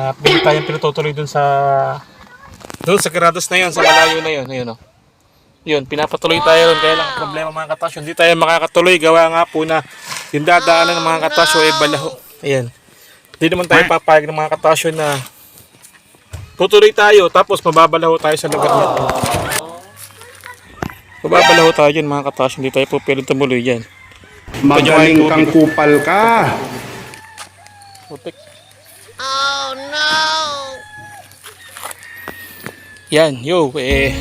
Uh, pili tayong pinututuloy dun sa doon sa Grados na yun, sa malayo na yun. Ayun, oh. Yun, pinapatuloy tayo ron. Kaya lang, ang problema mga katasyo, hindi tayo makakatuloy. Gawa nga po na yung dadaanan ng mga katasyo ay balaho. Ayan. Hindi naman tayo papayag ng mga katasyo na tutuloy tayo tapos mababalaho tayo sa lugar na to. Mababalaho tayo dyan mga katasyo. Hindi tayo po pwedeng tumuloy dyan. Magaling kang kupal ka. Putik. Oh no! Yan, yo, eh.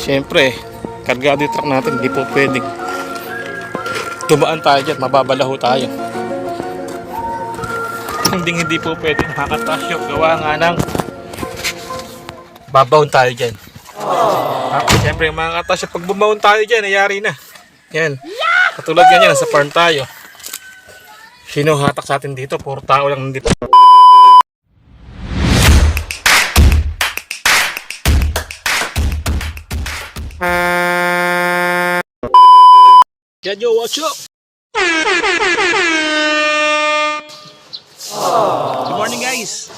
Siyempre, kargado yung truck natin, hindi po pwedeng. Tumaan tayo dyan, mababalaho tayo. Hindi hindi po pwedeng makatasyo. Gawa nga ng babaon tayo dyan. Tapos siyempre yung mga katasyo, pag bumaon tayo dyan, ayari na. Yan. Katulad ganyan, nasa farm tayo. Sino hatak sa atin dito? Puro tao lang nandito. Yan yo, what's up? Good morning guys!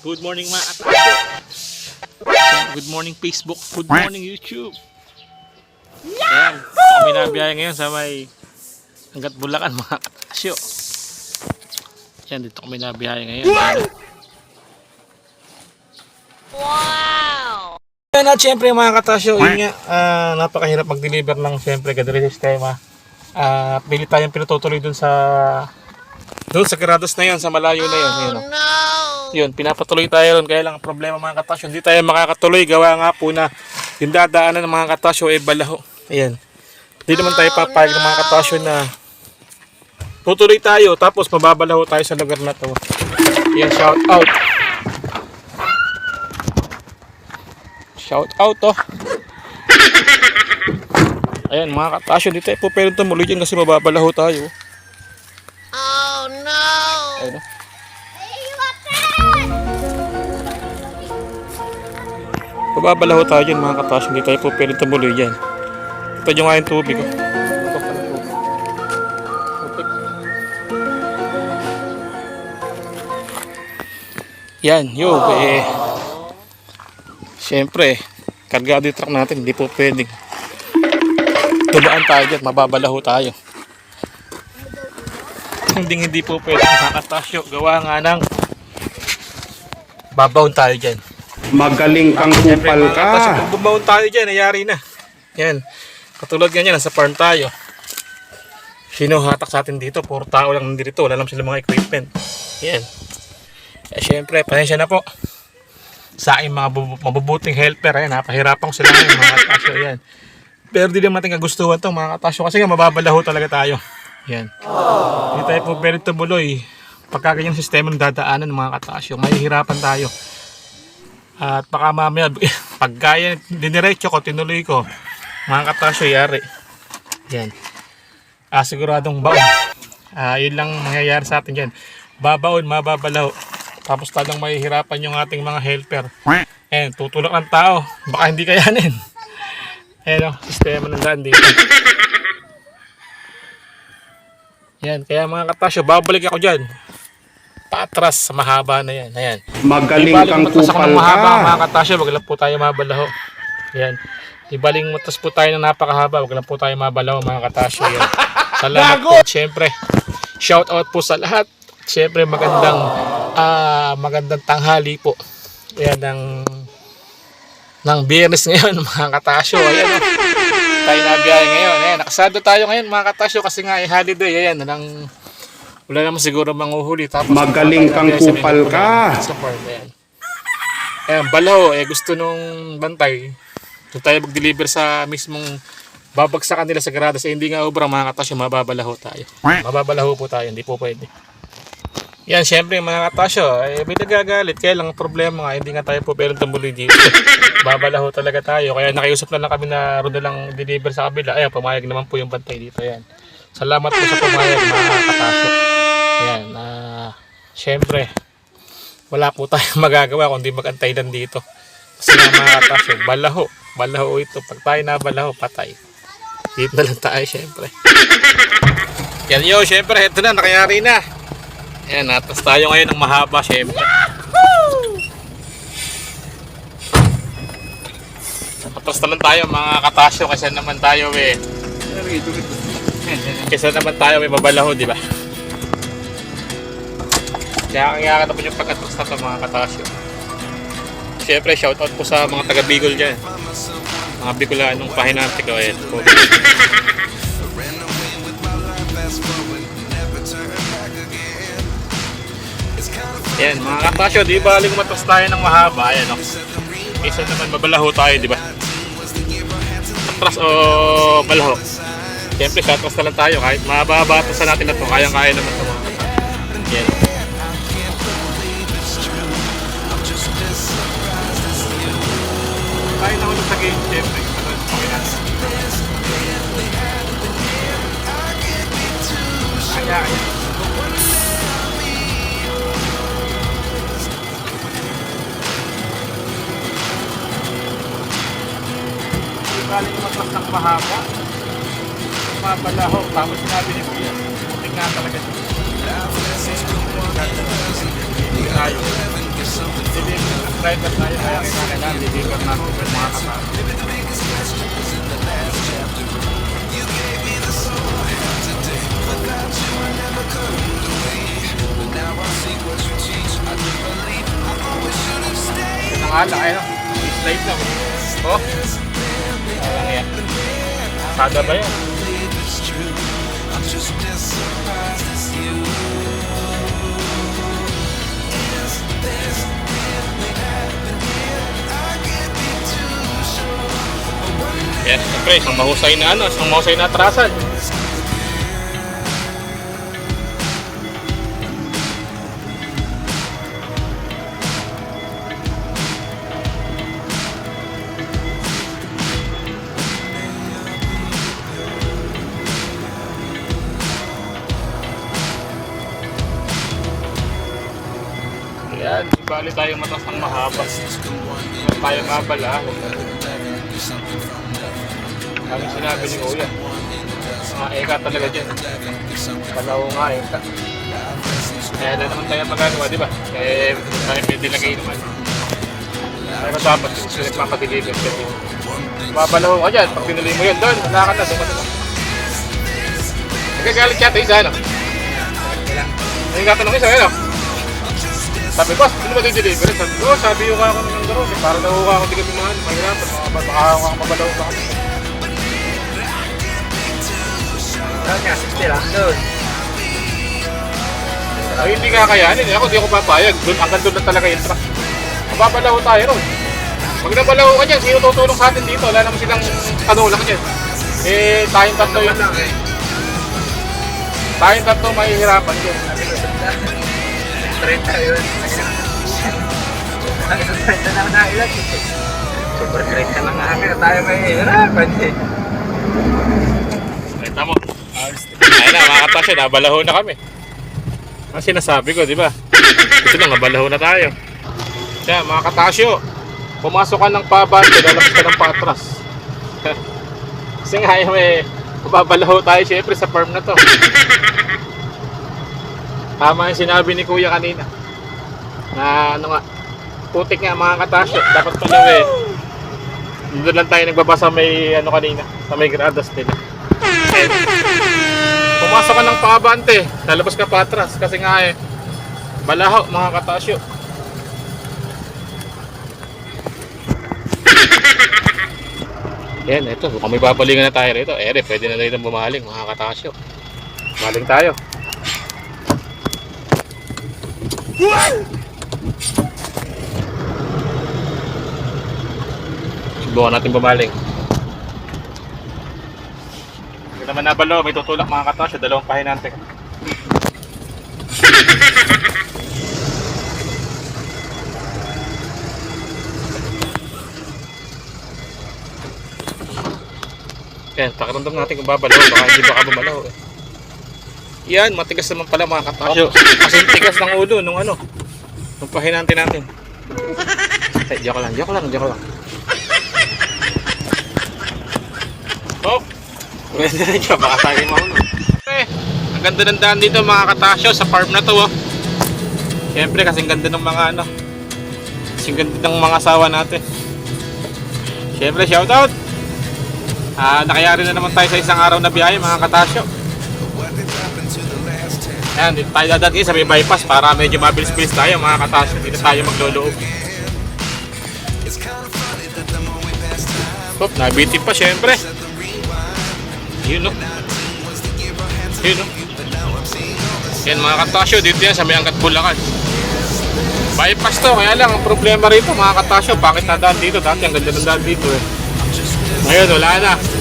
Good morning mga! Good morning Facebook! Good morning YouTube! Ayan, kami nabiyahe ngayon sa may hanggat Bulacan mga katasyo. Yan, dito kami nabiyahe ngayon. Wow! Yan at syempre mga katasyo, yun nga, ah, napakahirap mag-deliver ng syempre gadari sistema. Ah, pili tayong pinututuloy dun sa dun sa Grados na yun, sa malayo na yun. Yun, oh. No! yun pinapatuloy tayo ron. Kaya lang ang problema mga katasyo, hindi tayo makakatuloy. Gawa nga po na yung dadaanan ng mga katasyo ay balaho. Ayan. Hindi naman tayo papayag ng mga katasyo na tutuloy tayo tapos mababalaho tayo sa lugar na to. Yan, shout out. Shout out oh. Ayan mga katasyo, dito po pwedeng tumuloy dyan kasi mababalaho tayo. Oh no! Ayun oh. Mababalaho tayo dyan mga katasyo, hindi tayo po pwedeng tumuloy dyan. Ito yung nga yung tubig oh. Yan, yo, eh. Siyempre, kargado yung truck natin, hindi po pwedeng. Tumaan tayo dyan, mababalaho tayo. Hindi hindi po pwedeng makatasyo. Gawa nga ng babaon tayo dyan. Magaling kang kupal ka. kung bumaon tayo dyan, ayari na. Yan. Katulad ganyan, nasa farm tayo. Sino hatak sa atin dito? Puro tao lang nandito. Wala lang sila mga equipment. Yan. Eh, syempre, pasensya na po. Sa aking mga bubu- mabubuting helper, ayan, napahirapan ko sila ngayon, mga katasyo, yan. Pero di naman natin kagustuhan to mga katasyo, kasi nga mababalaho talaga tayo. Yan. Hindi tayo po pwede tumuloy. Pagka ganyang sistema ng dadaanan ng mga katasyo, mahihirapan tayo. At baka mamaya, pag kaya, diniretso ko, tinuloy ko, mga katasyo, yari. Yan. Ah, siguradong baon. Ah, yun lang mangyayari sa atin dyan. Babaon, mababalaw. Tapos talagang mahihirapan yung ating mga helper. Ayan, tutulak ng tao. Baka hindi kayanin. Ayan o, sistema ng daan dito. Yan, kaya mga katasyo, babalik ako dyan. Patras sa mahaba na yan. Ayan. Magaling Ibaling kang kupal ng mahaba, ka. mga katasyo, wag lang po tayo mabalaho. Yan. Ibaling matas po tayo ng napakahaba, wag lang po tayo mabalaho mga katasyo. Yan. Salamat po. Siyempre, shout out po sa lahat. Siyempre, magandang ah magandang tanghali po. Yan ng ng biyernes ngayon mga katasyo. Ayan o. Tayo na biyahe ngayon. Ayan, nakasado tayo ngayon mga katasyo kasi nga ay holiday. Ayan, nang wala naman siguro manguhuli. Tapos Magaling kang kupal ka. Sa. Ayan. Ayan, balaho. Eh, gusto nung bantay. Doon tayo mag-deliver sa mismong babagsakan nila sa gradas. Eh, hindi nga ubra mga katasyo. Mababalaho tayo. Mababalaho po tayo. Hindi po pwede. Yan, syempre mga katasyo, eh, may nagagalit. Kaya lang ang problema nga, hindi nga tayo po pwedeng tumuloy dito. Babalaho talaga tayo. Kaya nakiusap na lang kami na roon na lang deliver sa kabila. Ayan, pumayag naman po yung bantay dito. Ayan. Salamat po sa pumayag mga katasyo. Ayan, ah, syempre, wala po tayong magagawa kundi magantay lang dito. Kasi nga mga katasyo, balaho. Balaho ito. Pag tayo na balaho, patay. Dito na lang tayo, syempre. Yan yo, syempre, ito na, nakayari na. Ayan, natas tayo ngayon ng mahaba, syempre. Tapos naman tayo mga katasyo kasi naman tayo eh. Kesa naman tayo may babalaho, di ba? Kaya kaya ka yung pagkatapos na ito mga katasyo. Siyempre, shoutout po sa mga taga Bicol dyan. Mga Bicolanong pahinante ko. Ayan po. Ayan, mga katasyo, di ba aling matas tayo ng mahaba? Ayan, o. Isa naman, mabalaho tayo, di ba? Atras o balaho? Siyempre, sa atras na lang tayo. Kahit mahaba-haba atasan natin na to, kayang-kaya naman ito mga. Ayan. Mahaba. Mabalaho. Tama sinabi ni Kuya. Putik nga talaga siya. Tayo. Deliver ng driver tayo kaya kailangan deliver natin yung mga kasama. Ang ala, ayun. Sada ba yan? Yan, siyempre, isang mahusay na ano, isang mahusay na atrasan. Yan, di bali tayo matas ng mahaba. Huwag tayo mabala. Kami sinabi ni Kuya. Mga eka talaga dyan. Palaw nga eka. Kaya na naman tayo magagawa, di ba? Eh, tayo may dilagay naman. Pero dapat, sila nagpapadeliver ka din. Mabalaw ka dyan. Pag pinuli mo yun doon, wala ka na. Duman na. Nagagalit yata isa, ano? Ayun ka tanong isa, ano? Sabi ko, sino ba deliver? Sabi ko, sabi ko ako ng garo. Eh, para daw ako di kami mahal. Mahirapan. Baka baka ako mabalaw ka kami. Saan nga? 60 lang doon. Ay, hindi kakayanin. eh. Ako di ako papayag. Doon, hanggang doon lang talaga yung truck. Mababalaw tayo ron. Pag nabalaw ka dyan, sino tutulong sa atin dito? Wala naman silang kanulang dyan. Eh, tayong tatlo yun. eh. Tayong tatlo mahihirapan dyan. 30 yun. Ang 30 na na ilan. Super 30 lang nga kaya tayo may hirapan eh. Kita mo. Ayun na, mga katasyo, nabalaho na kami. Ang sinasabi ko, di ba? Ito na, nabalaho na tayo. Kaya, mga katasyo, pumasok ka ng pabante, lalabas ka ng patras. Kasi nga, eh, may babalaho tayo syempre sa farm na to. Tama yung sinabi ni Kuya kanina. Na ano nga, putik nga mga katasyo. Dapat pala eh. Doon lang tayo nagbabasa may ano kanina, sa may gradas nila. Pumasok ka ng paabante, lalabas ka pa atras kasi nga eh, balaho mga katasyo. Yan, ito. Kung may babalingan na tayo rito, ere, pwede na rin bumaling mga katasyo. Maling tayo. Subukan natin bumaling. Hindi naman nabalo, may tutulak mga katasyo, dalawang pahinante. Yan, pakiramdam natin kung babalaw, baka hindi baka bumalaw eh. Yan, matigas naman pala mga katasyo. Kasi tigas ng ulo nung ano, nung pahinante natin. Ay, joke lang, joke lang, joke lang. Oh, pwede rin ka, baka tayo mauna. Eh, ang ganda ng daan dito mga katasyo sa farm na to oh. Siyempre, kasing ganda ng mga ano. Kasing ganda ng mga asawa natin. Siyempre, shoutout! Ah, nakayari na naman tayo sa isang araw na biyahe mga katasyo. Ayan, dito tayo kayo sa may bypass para medyo mabilis-bilis tayo mga katasyo. Dito tayo magloloob. Hop, nabitin pa syempre. Yun no. Yun no. Yan mga katasyo, dito yan sa may Angkat Bulacan. Bypass to, kaya lang ang problema rito mga katasyo, bakit nadaan dito? Dati ang ganda ng dito eh. Ngayon, wala na.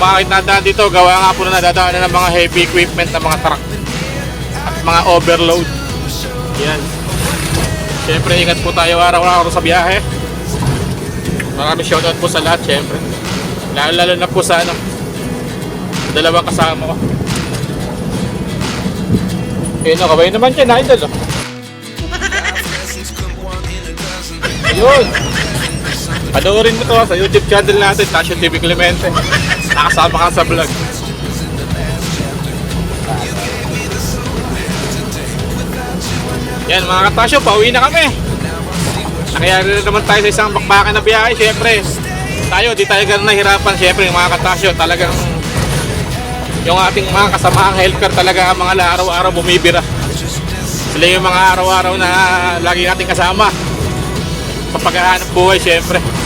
Bakit nadaan dito, gawa nga po na nadadaan na ng mga heavy equipment ng mga truck at mga overload. Yan. Siyempre, ingat po tayo araw-araw sa biyahe. Maraming shoutout po sa lahat, siyempre. Lalo-lalo na po sa ano, dalawang kasama ko. Eh, no, kabay naman dyan, idol. Oh. Ayun. Panoorin mo to ah, sa YouTube channel natin, Tasyo TV Clemente. Nakasama ka sa vlog. Yan mga katasyo, pauwi na kami. Nakayari na naman tayo sa isang bakbakan na biyahe, syempre. Tayo, di tayo ganun nahirapan, syempre, mga katasyo, talagang yung ating mga kasamaang helper talaga ang mga araw-araw bumibira. Sila yung mga araw-araw na lagi nating kasama. Papaghahanap buhay, syempre.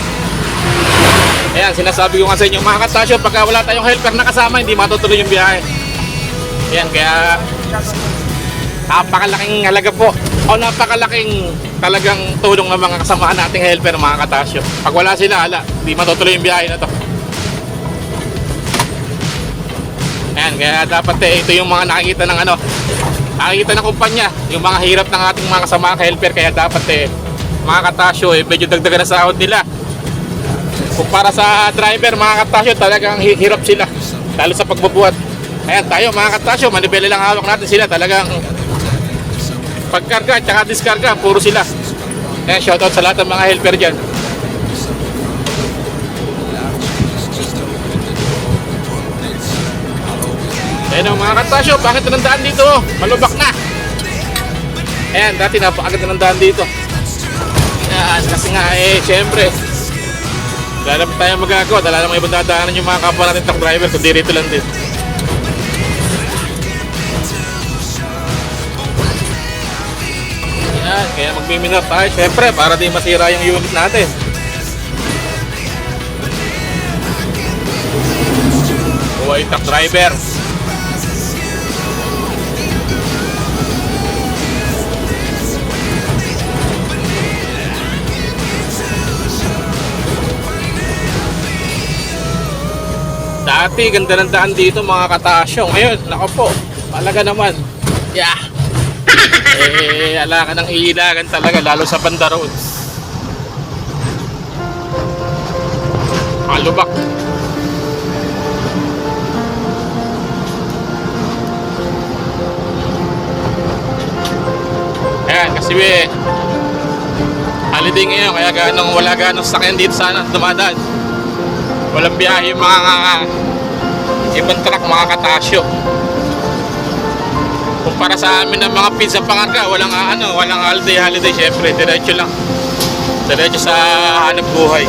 Ayan, sinasabi ko nga sa inyo, mga katasyo, pagka wala tayong helper na kasama, hindi matutuloy yung biyahe. Ayan, kaya napakalaking halaga po. O napakalaking talagang tulong ng mga kasamaan nating helper mga katasyo. Pag wala sila ala di matutuloy yung biyahe na to. Ayan kaya dapat eh, ito yung mga nakikita ng ano nakikita ng kumpanya yung mga hirap ng ating mga kasamaang helper. Kaya dapat eh mga katasyo eh medyo dagdagan na sahod nila kumpara sa driver mga katasyo talagang hi- hirap sila lalo sa pagbubuhat ayan tayo mga katasyo manibela lang hawak natin sila talagang pagkarga at diskarga, puro sila. Kaya shoutout sa lahat ng mga helper dyan. Ayan ang mga katasyo, bakit nandaan dito? Malubak na. Ayan, dati napakaganda ng daan dito. Ayan, kasi nga eh, syempre, wala naman tayong magagawa. Wala namang ibang dadaanan yung mga kapwa natin truck driver, kundi rito lang din. Yan, kaya magbiminor tayo syempre para di masira yung unit natin. Buhay truck driver. Dati, ganda ng daan dito mga katasyo. Ngayon, nako po, talaga naman. Yeah eh, ala ka ng iilagan talaga, lalo sa banda road. Malubak. Ayan, kasi we, holiday ngayon, kaya ganong wala ganong sakyan dito sana dumadaan. Walang biyahe mga ibang truck, mga katasyo. Kumpara sa amin ng mga pizza pangarga walang ah, ano walang holiday holiday syempre diretso lang. Diretso sa hanap buhay